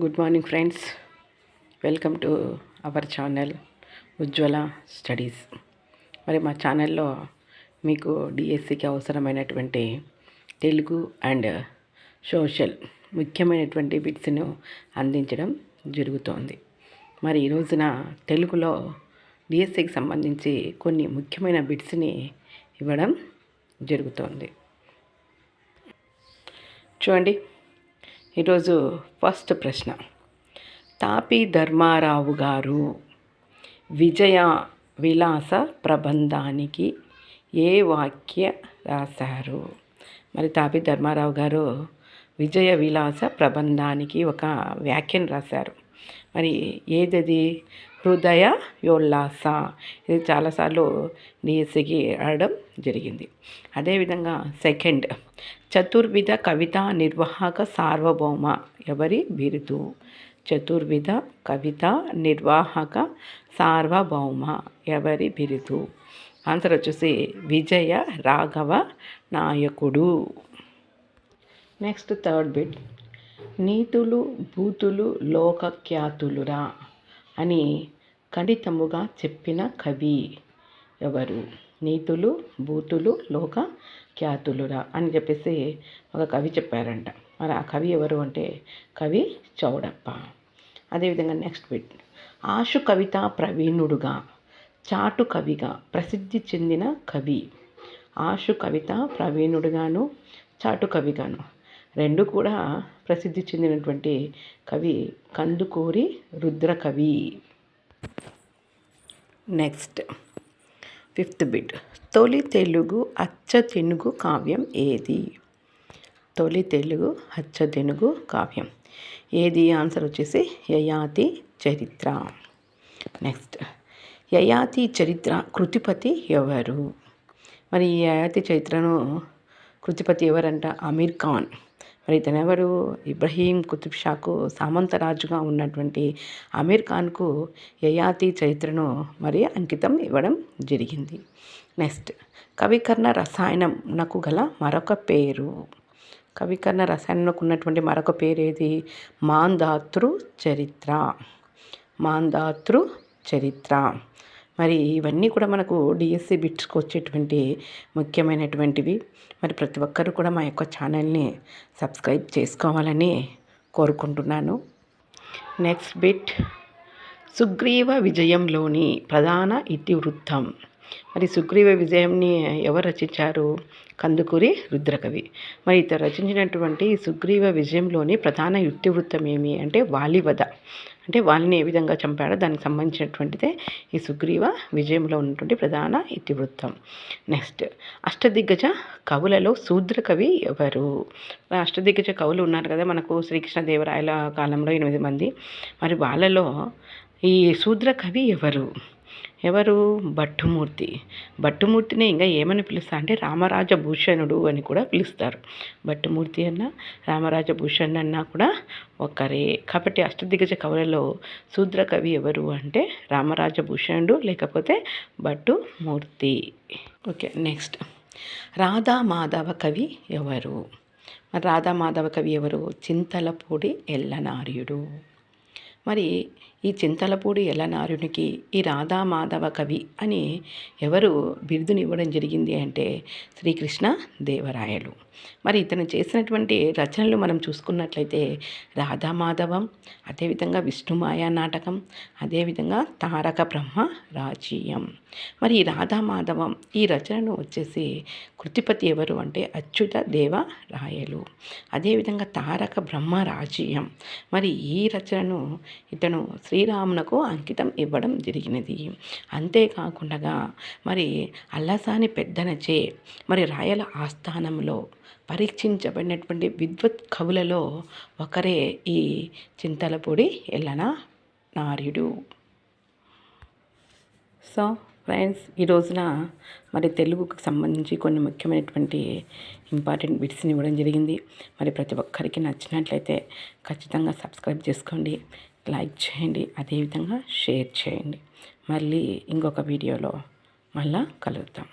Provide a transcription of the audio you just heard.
Good morning friends. Welcome to our channel Ujwala studies. మరి మా ఛానల్లో మీకు డిఎస్సికి అవసరమైనటువంటి తెలుగు అండ్ సోషల్ ముఖ్యమైనటువంటి బిట్స్ను అందించడం జరుగుతోంది. మరి ఈ రోజున తెలుగులో డిఎస్సికి సంబంధించి కొన్ని ముఖ్యమైన బిట్స్ని ఇవ్వడం జరుగుతోంది. చూడండి. ఈరోజు ఫస్ట్ ప్రశ్న. తాపి ధర్మారావు గారు విజయ విలాస ప్రబంధానికి ఏ వాక్య రాశారు? మరి తాపి ధర్మారావు గారు విజయ విలాస ప్రబంధానికి ఒక వ్యాఖ్యను రాశారు. మరి ఏదది? హృదయ యోల్లాస ఇది చాలాసార్లు డిఎస్సికి ఆడడం జరిగింది. అదేవిధంగా సెకండ్ చతుర్విధ కవిత నిర్వాహక సార్వభౌమ ఎవరి? బిరుదు చతుర్విధ కవిత నిర్వాహక సార్వభౌమ ఎవరి? బిరుదు ఆన్సర్ వచ్చేసి విజయ రాఘవ నాయకుడు. Next third bit. నీతులు భూతులు లోకఖ్యాతులురా. అని ఖండితముగా చెప్పిన కవి ఎవరు? నీతులు బూతులు లోక ఖ్యాతులురా అని చెప్పేసి ఒక కవి చెప్పారంట. మరి ఆ కవి ఎవరు అంటే కవి చౌడప్ప. అదేవిధంగా నెక్స్ట్ బిట్. ఆశు కవిత ప్రవీణుడుగా చాటు కవిగా ప్రసిద్ధి చెందిన కవి. ఆశు కవిత ప్రవీణుడుగాను చాటు కవిగాను. రెండు కూడా ప్రసిద్ధి చెందినటువంటి కవి Kandukuri Rudrakavi. Next fifth bit తొలి తెలుగు అచ్చతెనుగు కావ్యం ఏది? తొలి తెలుగు అచ్చతెనుగు కావ్యం ఏది? ఆన్సర్ వచ్చేసి యయాతి చరిత్ర. నెక్స్ట్ యయాతి చరిత్ర కృతిపతి ఎవరు? మరి ఈ యయాతి చరిత్రను కృతిపతి ఎవరంట? అమీర్ ఖాన్. మరి ఇతనెవరు? ఇబ్రహీం కుతుబ్ షాకు సామంతరాజుగా ఉన్నటువంటి అమీర్ ఖాన్కు యయాతి చరిత్రను మరి అంకితం ఇవ్వడం జరిగింది. నెక్స్ట్ కవికర్ణ రసాయనం నాకు గల మరొక పేరు. కవికర్ణ రసాయనంకు ఉన్నటువంటి మరొక పేరు ఏది మాందాతృ చరిత్ర. మాందాతృ చరిత్ర. మరి ఇవన్నీ కూడా మనకు డిఎస్సి బిట్స్కి వచ్చేటువంటి ముఖ్యమైనటువంటివి. మరి ప్రతి ఒక్కరు కూడా మా యొక్క ఛానల్ని సబ్స్క్రైబ్ చేసుకోవాలని కోరుకుంటున్నాను. నెక్స్ట్ బిట్ సుగ్రీవ విజయంలోని ప్రధాన ఇతివృత్తం మరి సుగ్రీవ విజయంని ఎవరు రచించారు? కందుకూరి రుద్రకవి. మరి ఇతను రచించినటువంటి సుగ్రీవ విజయంలోని ప్రధాన వృత్తం ఏమి అంటే వాలివధ. అంటే వాళ్ళని ఏ విధంగా చంపాడో దానికి సంబంధించినటువంటిదే ఈ సుగ్రీవ విజయంలో ఉన్నటువంటి ప్రధాన ఇతివృత్తం. నెక్స్ట్ అష్టదిగ్గజ కవులలో శూద్ర కవి ఎవరు? అష్టదిగ్గజ కవులు ఉన్నారు కదా మనకు శ్రీకృష్ణదేవరాయల కాలంలో ఎనిమిది మంది. మరి వాళ్ళలో ఈ శూద్ర కవి ఎవరు? ఎవరు? భట్టుమూర్తి. భట్టుమూర్తిని ఇంకా ఏమని పిలుస్తా అంటే రామరాజభూషణుడు అని కూడా పిలుస్తారు. భట్టుమూర్తి అన్న రామరాజభూషణ్ అన్నా కూడా ఒకరే కాబట్టి అష్టదిగ్గజ కవులలో శూద్ర కవి ఎవరు అంటే రామరాజభూషణుడు లేకపోతే భట్టుమూర్తి. Okay next. రాధా మాధవ కవి ఎవరు? రాధా మాధవ కవి ఎవరు? చింతలపూడి ఎల్లనార్యుడు మరి ఈ చింతలపూడి ఎలనారునికి ఈ రాధామాధవ కవి అని ఎవరు బిరుదునివ్వడం జరిగింది అంటే శ్రీకృష్ణ దేవరాయలు. మరి ఇతను చేసినటువంటి రచనలు మనం చూసుకున్నట్లయితే రాధామాధవం అదేవిధంగా విష్ణుమాయా నాటకం అదేవిధంగా తారక బ్రహ్మ రాజీయం. మరి ఈ రాధామాధవం ఈ రచనను వచ్చేసి కృతిపతి ఎవరు అంటే అచ్యుత దేవ రాయలు అదేవిధంగా తారక బ్రహ్మ రాజీయం. మరి ఈ రచనను ఇతను శ్రీరామునకు అంకితం ఇవ్వడం జరిగినది. అంతేకాకుండా మరి అల్లసాని పెద్దనచే మరి రాయల ఆస్థానంలో పరీక్షించబడినటువంటి విద్వత్ కవులలో ఒకరే ఈ చింతలపూడి ఎల్లన నార్యుడు సో ఫ్రెండ్స్ ఈ రోజున మరి తెలుగుకు సంబంధించి కొన్ని ముఖ్యమైనటువంటి ఇంపార్టెంట్ బిట్స్ని ఇవ్వడం జరిగింది. మరి ప్రతి ఒక్కరికి నచ్చినట్లయితే ఖచ్చితంగా సబ్స్క్రైబ్ చేసుకోండి లైక్ చేయండి అదేవిధంగా షేర్ చేయండి. మళ్ళీ ఇంకొక వీడియోలో మళ్ళా కలుద్దాం.